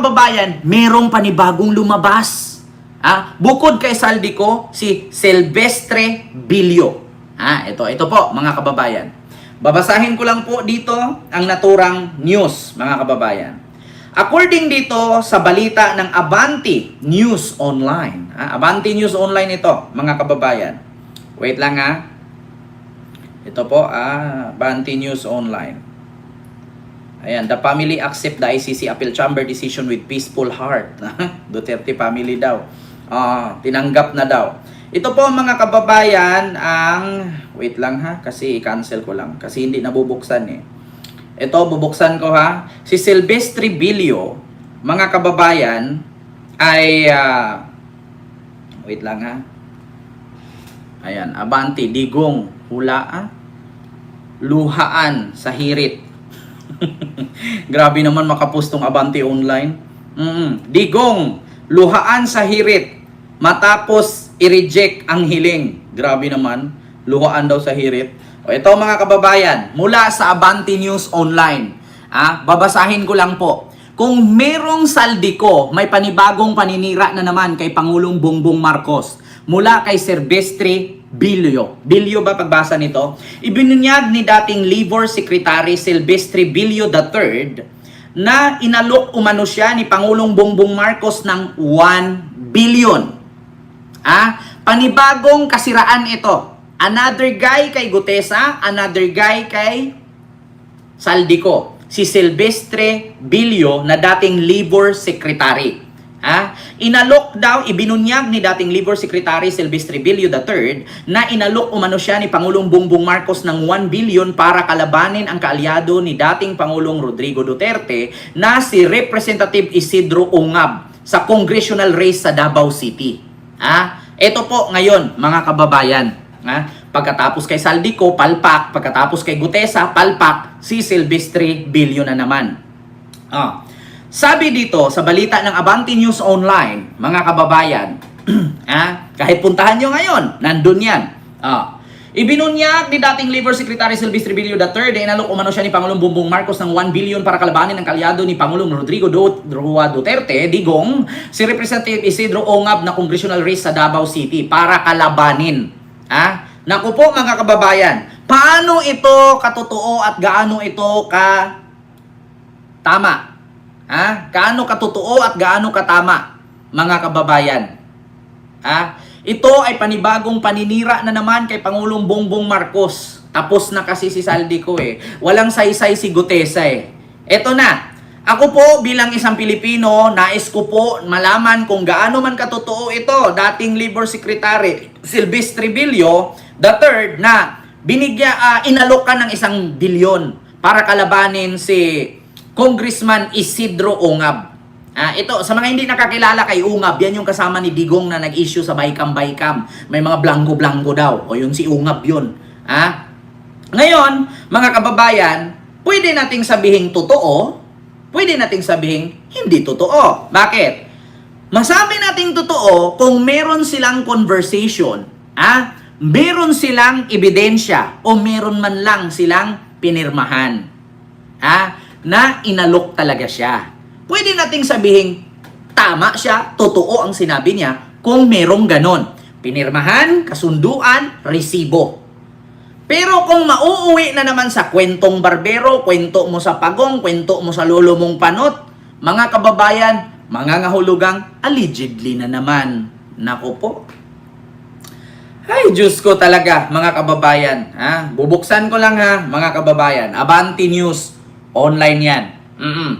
kababayan, merong panibagong lumabas. Ah, bukod kay Saldico, si Silvestre Bilio. Ah, ito, ito po mga kababayan. Babasahin ko lang po dito ang naturang news, mga kababayan. According dito sa balita ng Avanti News Online. Ah, Avanti News Online ito, mga kababayan. Wait lang ha. Ito po, ah, Avanti News Online. Ayan, the family accept the ICC appeal chamber decision with peaceful heart. Duterte family daw. Ah, tinanggap na daw. Ito po mga kababayan ang wait lang ha kasi i-cancel ko lang kasi hindi nabubuksan eh. Ito bubuksan ko ha. Si Silvestre Bilio, mga kababayan ay ah, wait lang ha. Ayan, Abanti, Digong, Hulaan, Luhaan sa Hirit. Grabe naman makapustong Abante online. Mm, digong, luhaan sa hirit. Matapos i-reject ang hiling. Grabe naman, luhaan daw sa hirit. O ito mga kababayan, mula sa Abante News Online. Ah, babasahin ko lang po. Kung merong saldiko, may panibagong paninira na naman kay Pangulong Bongbong Marcos mula kay Silvestre Bilio. Bilio ba pagbasa nito? Ibinunyag ni dating Labor Secretary Silvestre Bilio III na inalok umano siya ni Pangulong Bongbong Marcos ng 1 billion. Ah, panibagong kasiraan ito. Another guy kay Gutesa, another guy kay Saldico. Si Silvestre Bilio na dating Labor Secretary. Ha? Inalok daw, ibinunyag ni dating Labor Secretary Silvestre Bilio III na inalok umano siya ni Pangulong Bongbong Marcos ng 1 billion para kalabanin ang kaalyado ni dating Pangulong Rodrigo Duterte na si Representative Isidro Ungab sa congressional race sa Davao City. Ha? Ito po ngayon, mga kababayan. Ha? Pagkatapos kay Saldico, palpak. Pagkatapos kay Gutesa, palpak. Si Silvestre Bilio na naman. Ah. Sabi dito sa balita ng Avanti News Online, mga kababayan, ah, kahit puntahan nyo ngayon, nandun yan. Ah. Ibinunyag ni dating Labor Secretary Silvestre Bilio III na inalok umano siya ni Pangulong Bongbong Marcos ng 1 billion para kalabanin ang kalyado ni Pangulong Rodrigo Duterte, digong si Representative Isidro Ongab na congressional race sa Davao City para kalabanin. Ah, naku po mga kababayan, paano ito katotoo at gaano ito ka tama? Ha? Gaano katotoo at gaano katama, mga kababayan? Ha? Ito ay panibagong paninira na naman kay Pangulong Bongbong Marcos. Tapos na kasi si Saldico eh. Walang saysay si Gutesa eh. Eto na. Ako po bilang isang Pilipino, nais ko po malaman kung gaano man katotoo ito. Dating Labor Secretary Silvestre Bilio, the third na binigya, ah, inalok ka ng isang bilyon para kalabanin si Congressman Isidro Ongab. Ah, ito, sa mga hindi nakakilala kay Ungab, yan yung kasama ni Digong na nag-issue sa Baykam Baykam. May mga blanco-blanco daw. O yun si Ungab yun. Ah? Ngayon, mga kababayan, pwede nating sabihin totoo, pwede nating sabihin hindi totoo. Bakit? Masabi nating totoo kung meron silang conversation, ah, meron silang ebidensya o meron man lang silang pinirmahan. Ah, na inalok talaga siya. Pwede nating sabihin tama siya, totoo ang sinabi niya kung merong ganon. Pinirmahan, kasunduan, resibo. Pero kung mauuwi na naman sa kwentong barbero, kwento mo sa pagong, kwento mo sa lolo mong panot, mga kababayan, mga ngahulugang allegedly na naman. Nako po. Ay, Diyos ko talaga, mga kababayan. Ha? Bubuksan ko lang ha, mga kababayan. Avanti News, online yan. mm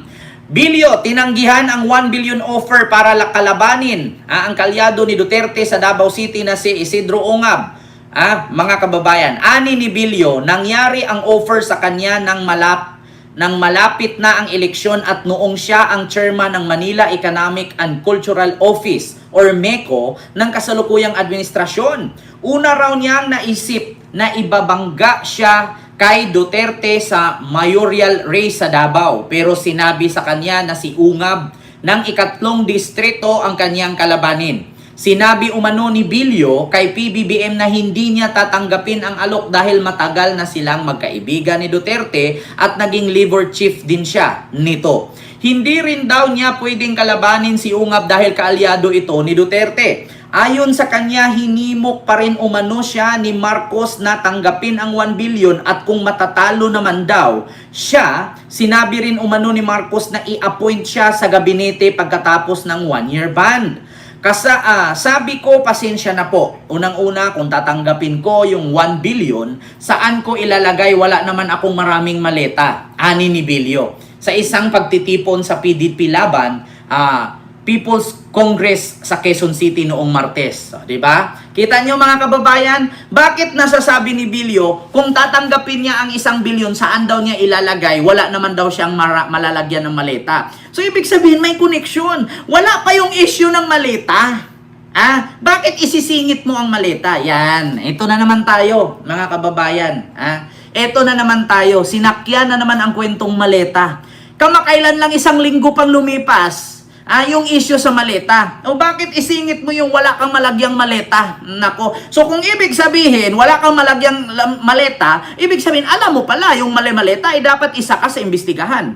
Bilyo, tinanggihan ang 1 billion offer para lakalabanin ah, ang kalyado ni Duterte sa Davao City na si Isidro Ongab. Ah, mga kababayan, ani ni Bilyo, nangyari ang offer sa kanya ng malap nang malapit na ang eleksyon at noong siya ang chairman ng Manila Economic and Cultural Office or MECO ng kasalukuyang administrasyon. Una raw niyang naisip na ibabangga siya kay Duterte sa mayoral race sa Davao pero sinabi sa kanya na si Ungab ng ikatlong distrito ang kanyang kalabanin. Sinabi umano ni Bilyo kay PBBM na hindi niya tatanggapin ang alok dahil matagal na silang magkaibigan ni Duterte at naging liver chief din siya nito. Hindi rin daw niya pwedeng kalabanin si Ungab dahil kaalyado ito ni Duterte. Ayon sa kanya, hinimok pa rin umano siya ni Marcos na tanggapin ang 1 billion at kung matatalo naman daw siya, sinabi rin umano ni Marcos na i-appoint siya sa gabinete pagkatapos ng one-year ban. Kasa, ah, sabi ko, pasensya na po. Unang-una, kung tatanggapin ko yung 1 billion, saan ko ilalagay? Wala naman akong maraming maleta. Ani ni Bilyo. Sa isang pagtitipon sa PDP Laban, ah, People's Congress sa Quezon City noong Martes. So, di ba? Kita nyo mga kababayan, bakit nasasabi ni Bilyo, kung tatanggapin niya ang isang bilyon, saan daw niya ilalagay? Wala naman daw siyang malalagyan ng maleta. So, ibig sabihin, may connection. Wala pa yung issue ng maleta. Ah, bakit isisingit mo ang maleta? Yan, ito na naman tayo, mga kababayan. Ah, ito na naman tayo, sinakyan na naman ang kwentong maleta. Kamakailan lang isang linggo pang lumipas, Ah, yung issue sa maleta. O bakit isingit mo yung wala kang malagyang maleta? Nako. So kung ibig sabihin, wala kang malagyang maleta, ibig sabihin, alam mo pala, yung mali-maleta ay dapat isa ka sa imbestigahan.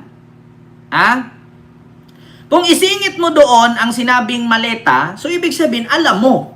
Ha? Kung isingit mo doon ang sinabing maleta, so ibig sabihin, alam mo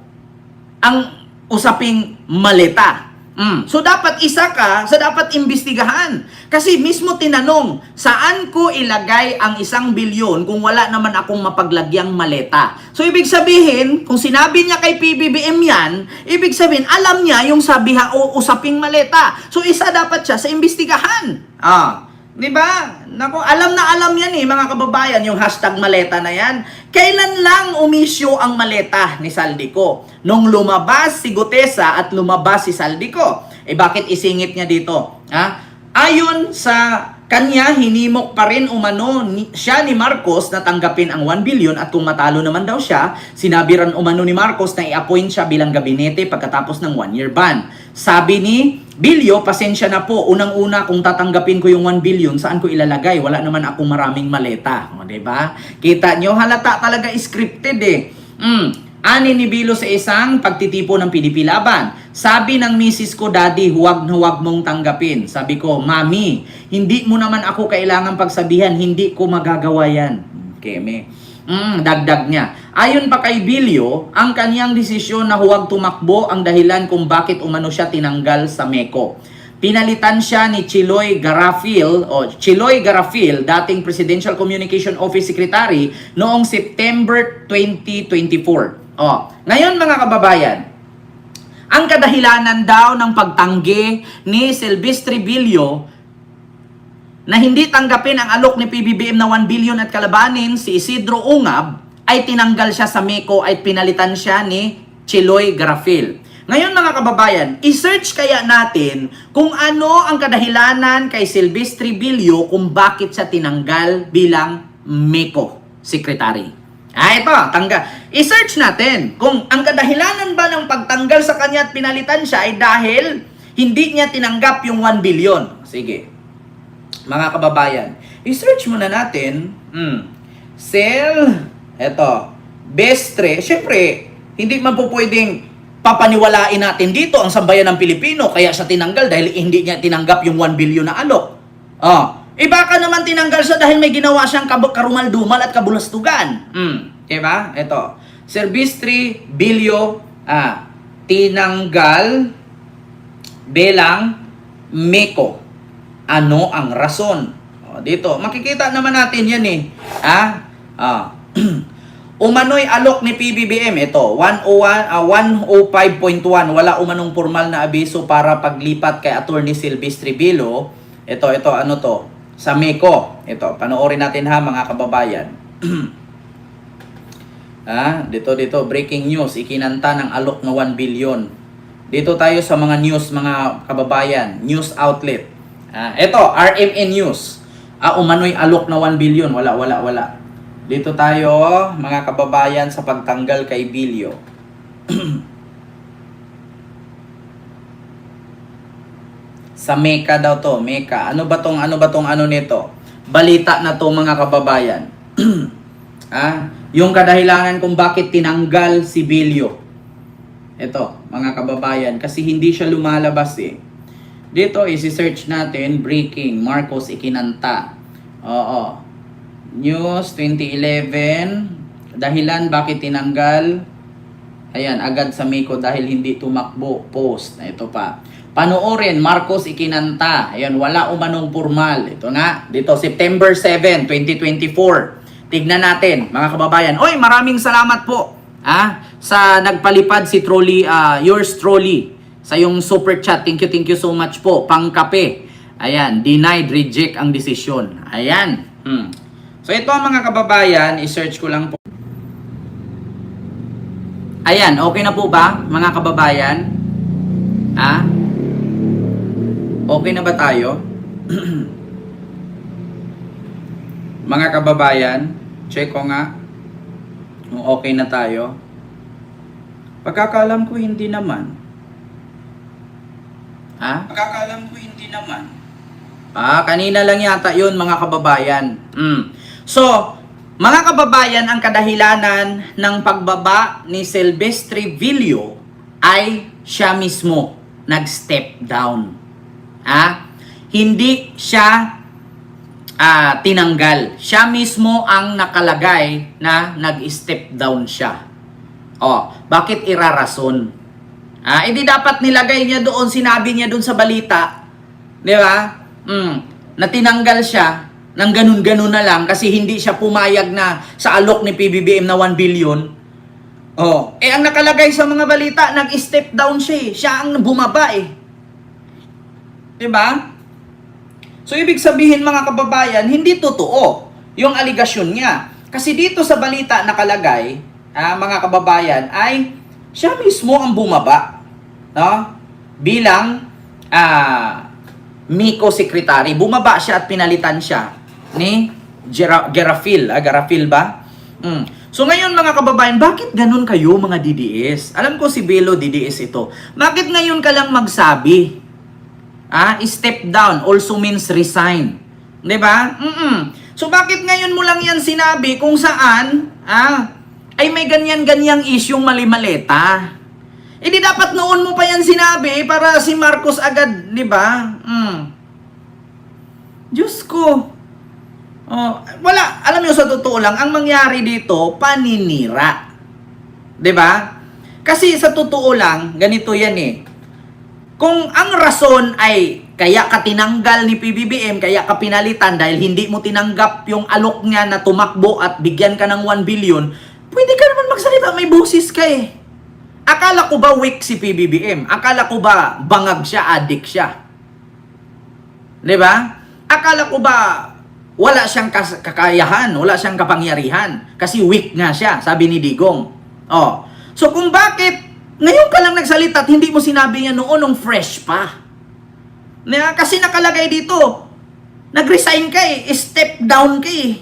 ang usaping maleta. Mm. So dapat isa ka sa dapat imbestigahan. Kasi mismo tinanong, saan ko ilagay ang isang bilyon kung wala naman akong mapaglagyang maleta? So ibig sabihin, kung sinabi niya kay PBBM yan, ibig sabihin, alam niya yung sabiha o usaping maleta. So isa dapat siya sa imbestigahan. Ah. Di ba? Nako, alam na alam yan eh, mga kababayan, yung hashtag maleta na yan. Kailan lang umisyo ang maleta ni Saldico? Nung lumabas si Gutesa at lumabas si Saldico. Eh bakit isingit niya dito? Ha? Ayon sa kanya, hinimok pa rin umano ni, siya ni Marcos na tanggapin ang 1 billion at kung matalo naman daw siya, sinabi rin umano ni Marcos na i-appoint siya bilang gabinete pagkatapos ng 1-year ban. Sabi ni Bilyo, pasensya na po. Unang-una, kung tatanggapin ko yung 1 billion, saan ko ilalagay? Wala naman akong maraming maleta. O, diba? Kita nyo, halata talaga scripted eh. Mm. Ani ni Bilo sa isang pagtitipo ng PDP Laban. Sabi ng misis ko, Daddy, huwag na huwag mong tanggapin. Sabi ko, Mami, hindi mo naman ako kailangan pagsabihan, hindi ko magagawa yan. Keme. Mm, dagdag niya. Ayon pa kay Bilyo, ang kanyang desisyon na huwag tumakbo ang dahilan kung bakit umano siya tinanggal sa MECO. Pinalitan siya ni Chiloy Garafil o Chiloy Garafil, dating Presidential Communication Office Secretary noong September 2024. Oh, ngayon mga kababayan, ang kadahilanan daw ng pagtanggi ni Silvestre Bilyo na hindi tanggapin ang alok ni PBBM na 1 billion at kalabanin si Isidro Ungab ay tinanggal siya sa MECO at pinalitan siya ni Chiloy Garafil. Ngayon mga kababayan, i-search kaya natin kung ano ang kadahilanan kay Silvestre Bilyo kung bakit siya tinanggal bilang MECO Secretary. Ah, ito, tangga. I-search natin kung ang kadahilanan ba ng pagtanggal sa kanya at pinalitan siya ay dahil hindi niya tinanggap yung 1 billion. Sige. Mga kababayan, i-search muna natin. Hmm. Sel, eto, Bestre. Siyempre, hindi man papaniwalain natin dito ang sambayan ng Pilipino kaya siya tinanggal dahil hindi niya tinanggap yung 1 billion na alok. Oh, eh baka naman tinanggal siya dahil may ginawa siyang kab- karumal-dumal at kabulastugan. Hmm, diba? Ito. Servistri Bilyo ah, tinanggal belang Meko. Ano ang rason? O, dito, makikita naman natin yan eh. Ha? Ah. Umano'y alok ni PBBM. Ito, 101, ah, 105.1. Wala umanong formal na abiso para paglipat kay Attorney Silvestre Bilo. Ito, ito, ano to? Sa MECO. Ito, panoorin natin ha mga kababayan. ah, dito, dito, breaking news. Ikinanta ng alok na 1 billion. Dito tayo sa mga news, mga kababayan. News outlet. Ah, ito, RMN News. Ah, umano'y alok na 1 billion. Wala, wala, wala. Dito tayo, mga kababayan, sa pagtanggal kay Bilyo. sa Mecca daw to, Mecca. Ano ba tong ano ba tong ano nito? Balita na to mga kababayan. ah, yung kadahilanan kung bakit tinanggal si Bilyo. Ito, mga kababayan, kasi hindi siya lumalabas eh. Dito, isi-search natin, breaking, Marcos ikinanta. Oo. News 2011. Dahilan bakit tinanggal? Ayan, agad sa Miko dahil hindi tumakbo. Post. Na ito pa. Panoorin, Marcos ikinanta. Ayan, wala umanong formal. Ito nga, dito September 7, 2024. Tignan natin, mga kababayan. Oy, maraming salamat po. Ah, sa nagpalipad si Trolley, ah, yours Trolley. Sa yung super chat. Thank you, thank you so much po. Pangkape. Ayan, denied, reject ang desisyon. Ayan. Hmm. So ito mga kababayan, i-search ko lang po. Ayan, okay na po ba mga kababayan? Ha? Okay na ba tayo? mga kababayan, check ko nga kung okay na tayo. Pagkakalam ko hindi naman. Ha? Pagkakalam ko hindi naman. Ah, kanina lang yata yun mga kababayan. Mm. So, mga kababayan, ang kadahilanan ng pagbaba ni Silvestre Villo ay siya mismo nag-step down. Ha? Hindi siya ah, tinanggal. Siya mismo ang nakalagay na nag-step down siya. Oh, bakit irarason? Ah, hindi dapat nilagay niya doon, sinabi niya doon sa balita. 'Di ba? Mm, na tinanggal siya ng ganun-ganun na lang kasi hindi siya pumayag na sa alok ni PBBM na 1 billion. Oh, eh ang nakalagay sa mga balita, nag-step down siya eh. Siya ang bumaba eh. 'Di ba? So ibig sabihin mga kababayan, hindi totoo yung aligasyon niya. Kasi dito sa balita nakalagay, ah, mga kababayan, ay siya mismo ang bumaba. No? Bilang ah, Miko Secretary. Bumaba siya at pinalitan siya ni Gera- Gerafil. Ah, Gerafil ba? Mm. So ngayon mga kababayan, bakit ganun kayo mga DDS? Alam ko si Belo DDS ito. Bakit ngayon ka lang magsabi? Ah, step down also means resign. 'Di ba? Mm. So bakit ngayon mo lang 'yan sinabi kung saan ah ay may ganyan-ganyang isyong mali-maleta? Eh di dapat noon mo pa 'yan sinabi para si Marcos agad, 'di ba? Mm. Diyos ko. Oh, wala, alam niyo sa totoo lang, ang mangyari dito, paninira. 'Di ba? Kasi sa totoo lang, ganito 'yan eh. Kung ang rason ay kaya ka tinanggal ni PBBM, kaya ka pinalitan dahil hindi mo tinanggap yung alok niya na tumakbo at bigyan ka ng 1 billion, pwede ka naman magsalita, may busis ka eh. Akala ko ba weak si PBBM? Akala ko ba bangag siya, addict siya? 'Di ba? Akala ko ba wala siyang kakayahan, wala siyang kapangyarihan kasi weak nga siya, sabi ni Digong. Oh. So kung bakit ngayon ka lang nagsalita at hindi mo sinabi niya noon nung fresh pa. Na, kasi nakalagay dito, nag-resign ka eh, step down ka eh.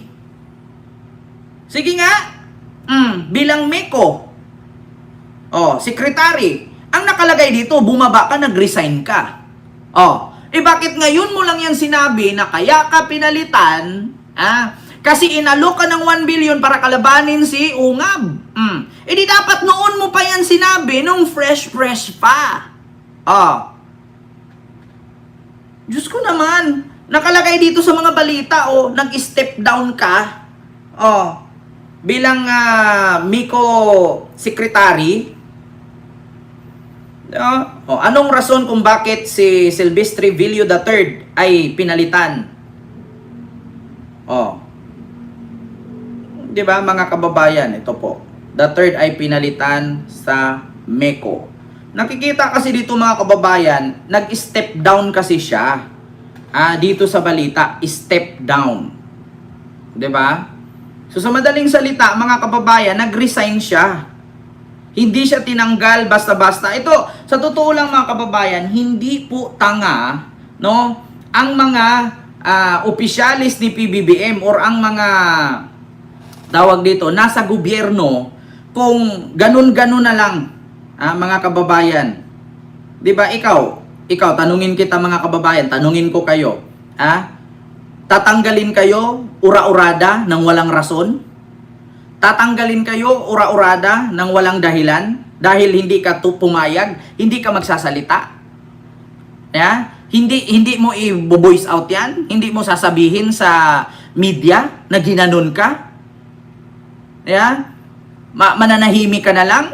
Sige nga, mm, bilang Meko, oh, secretary, ang nakalagay dito, bumaba ka, nag-resign ka. Oh, eh bakit ngayon mo lang yan sinabi na kaya ka pinalitan, ah, kasi inalok ka ng 1 billion para kalabanin si Ungab. Mm. Eh di dapat noon mo pa yan sinabi nung fresh-fresh pa. Oh. Diyos ko naman, nakalagay dito sa mga balita, oh, nag-step down ka. Oh. Bilang ah, Miko secretary. Oh, oh, anong rason kung bakit si Silvestre Villo III ay pinalitan? Oh. 'Di ba mga kababayan, ito po. The third ay pinalitan sa Meko. Nakikita kasi dito mga kababayan, nag-step down kasi siya. Ah, dito sa balita, step down. 'Di ba? So sa madaling salita, mga kababayan, nag-resign siya. Hindi siya tinanggal basta-basta. Ito, sa totoo lang mga kababayan, hindi po tanga, no? Ang mga ah, opisyalis ni PBBM or ang mga tawag dito, nasa gobyerno, kung ganun-ganun na lang, ah, mga kababayan. 'Di ba ikaw, ikaw tanungin kita mga kababayan, tanungin ko kayo, ah, tatanggalin kayo ura-urada ng walang rason? Tatanggalin kayo ura-urada ng walang dahilan dahil hindi ka tu- pumayag, hindi ka magsasalita? Yeah? Hindi hindi mo i-voice out 'yan, hindi mo sasabihin sa media na ginanon ka? Yeah? Ma mananahimik ka na lang?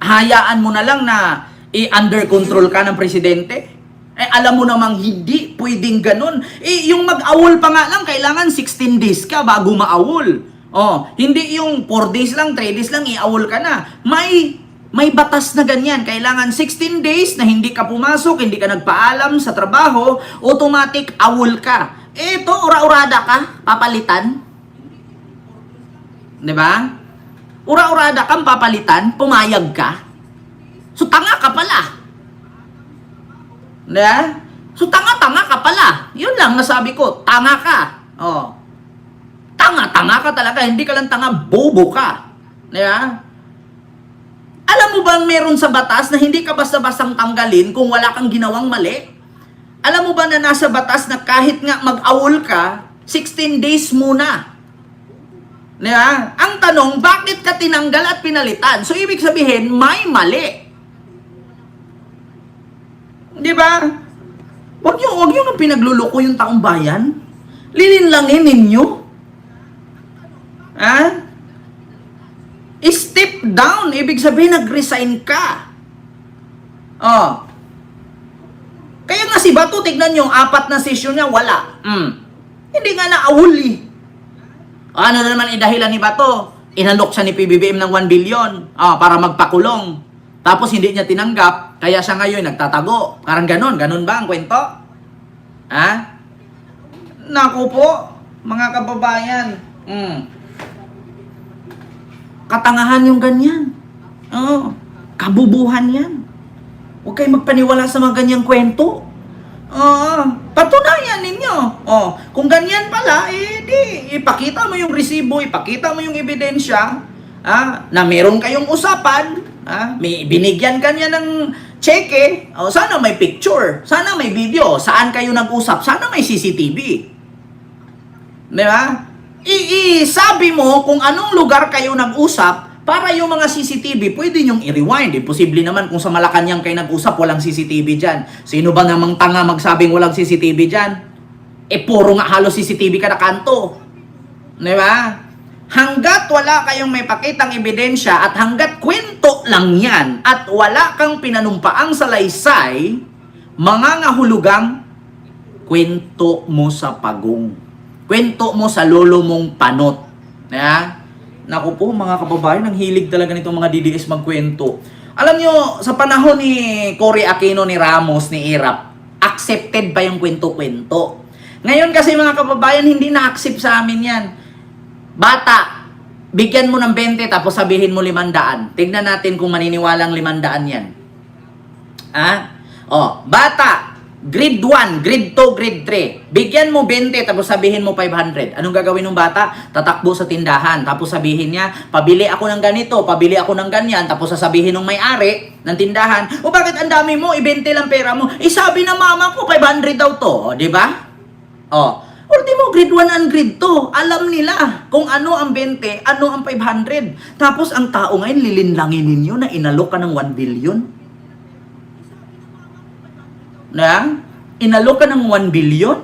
Hayaan mo na lang na i-under control ka ng presidente? Eh, alam mo namang hindi pwedeng ganun. Eh, yung mag-awol pa nga lang, kailangan 16 days ka bago ma-awol. Oh, hindi yung 4 days lang, 3 days lang, i-awol ka na. May may batas na ganyan. Kailangan 16 days na hindi ka pumasok, hindi ka nagpaalam sa trabaho, automatic awol ka. Ito, ura-urada ka, papalitan. 'Di ba? Ura-urada kang papalitan, pumayag ka. So tanga ka pala. 'Di ba? So tanga-tanga ka pala. 'Yun lang nasabi ko, tanga ka. Oh. Tanga-tanga ka talaga, hindi ka lang tanga, bobo ka. 'Di ba? Alam mo ba meron sa batas na hindi ka basta-bastang tanggalin kung wala kang ginawang mali? Alam mo ba na nasa batas na kahit nga mag-awol ka, 16 days muna. Di ba? Ang tanong, bakit ka tinanggal at pinalitan? So, ibig sabihin, may mali. Di ba? Huwag niyo, huwag niyo nang pinagluloko yung taong bayan. Lilinlangin ninyo. Ha? Step down. Ibig sabihin, nag-resign ka. Oh. Kaya nga si Bato, tignan nyo, apat na session niya, wala. Mm. Hindi nga naawol eh. Ano na naman idahilan ni Bato? Inalok siya ni PBBM ng 1 billion ah, para magpakulong. Tapos hindi niya tinanggap, kaya siya ngayon nagtatago. Parang ganon, ganon ba ang kwento? Ha? Naku po, mga kababayan. Mm. Katangahan yung ganyan. Oo. Kabubuhan yan. Huwag kayo magpaniwala sa mga ganyang kwento. Oo. Patunayan ninyo. Oh, kung ganyan pala, eh di, ipakita mo yung resibo, ipakita mo yung ebidensya, ah, na meron kayong usapan, ah, may binigyan kanya ng cheque, oh, sana may picture, sana may video, saan kayo nag-usap, sana may CCTV. Di ba? I-sabi mo kung anong lugar kayo nag-usap para yung mga CCTV, pwede nyong i-rewind. Imposible naman kung sa Malacanang kayo nag-usap, walang CCTV dyan. Sino ba namang tanga magsabing walang CCTV dyan? Eh, puro nga halos CCTV ka na kanto. Di ba? Hanggat wala kayong may pakitang ebidensya at hanggat kwento lang yan at wala kang pinanumpaang salaysay, mga ngahulugang kwento mo sa pagong. Kwento mo sa lolo mong panot. Ya? Naku po, mga kababayan, ang hilig talaga nitong mga DDS magkwento. Alam nyo, sa panahon ni Cory Aquino, ni Ramos, ni Irap, accepted ba yung kwento-kwento? Ngayon kasi mga kababayan, hindi na-accept sa amin yan. Bata, bigyan mo ng 20 tapos sabihin mo 500. Tignan natin kung maniniwalang 500 yan. Ha? Oh, bata, grade 1, grade 2, grade 3. Bigyan mo 20 tapos sabihin mo 500. Anong gagawin ng bata? Tatakbo sa tindahan. Tapos sabihin niya, pabili ako ng ganito, pabili ako ng ganyan. Tapos sasabihin ng may-ari ng tindahan, o bakit ang dami mo, i-20 lang pera mo. Eh sabi ng mama ko, 500 daw to. O, di ba? Oh, ultimo grade 1 and grade 2, alam nila kung ano ang 20, ano ang 500. Tapos ang tao ngayon lilinlangin ninyo na inalok ka ng 1 billion. Na? Inalok ka ng 1 billion?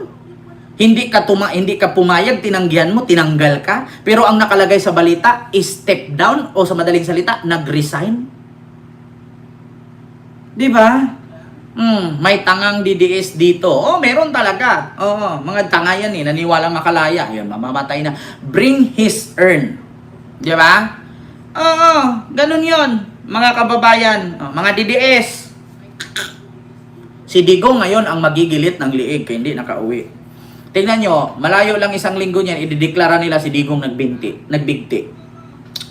Hindi ka tuma hindi ka pumayag, tinanggihan mo, tinanggal ka. Pero ang nakalagay sa balita, is step down o sa madaling salita, nag-resign. 'Di ba? Hmm, may tangang DDS dito. Oh, meron talaga. Oo, mga tanga yan eh. Naniwalang makalaya. Yun, mamamatay na. Bring his earn. Di ba? Oo, ganun yon Mga kababayan, oh, mga DDS. Si Digong ngayon ang magigilit ng liig kaya hindi nakauwi. Tingnan nyo, malayo lang isang linggo niyan, idideklara nila si Digong nagbinti, nagbigti.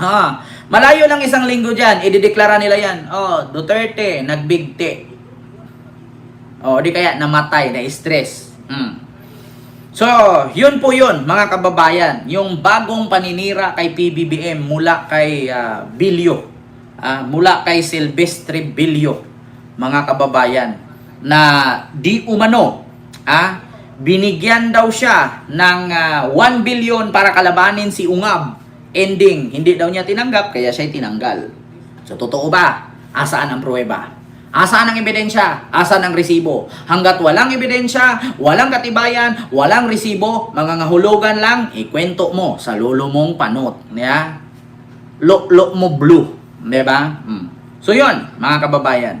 Ah, malayo lang isang linggo diyan, idideklara nila yan. Oh, Duterte, nagbigti. O, di kaya namatay, na-stress. Mm. So, yun po yun, mga kababayan. Yung bagong paninira kay PBBM mula kay uh, Bilyo. ah, mula kay Silvestre Bilyo, mga kababayan. Na di umano, ah, binigyan daw siya ng ah, 1 billion para kalabanin si Ungab. Ending, hindi daw niya tinanggap, kaya siya tinanggal. So, totoo ba? Asaan ang pruweba? Asaan ang ebidensya? Asan ang resibo? Hanggat walang ebidensya, walang katibayan, walang resibo, mangangahulugan lang, ikwento mo sa lolo mong panot. Yeah? Lo-lo mo blue. Di ba? Mm. So yun, mga kababayan.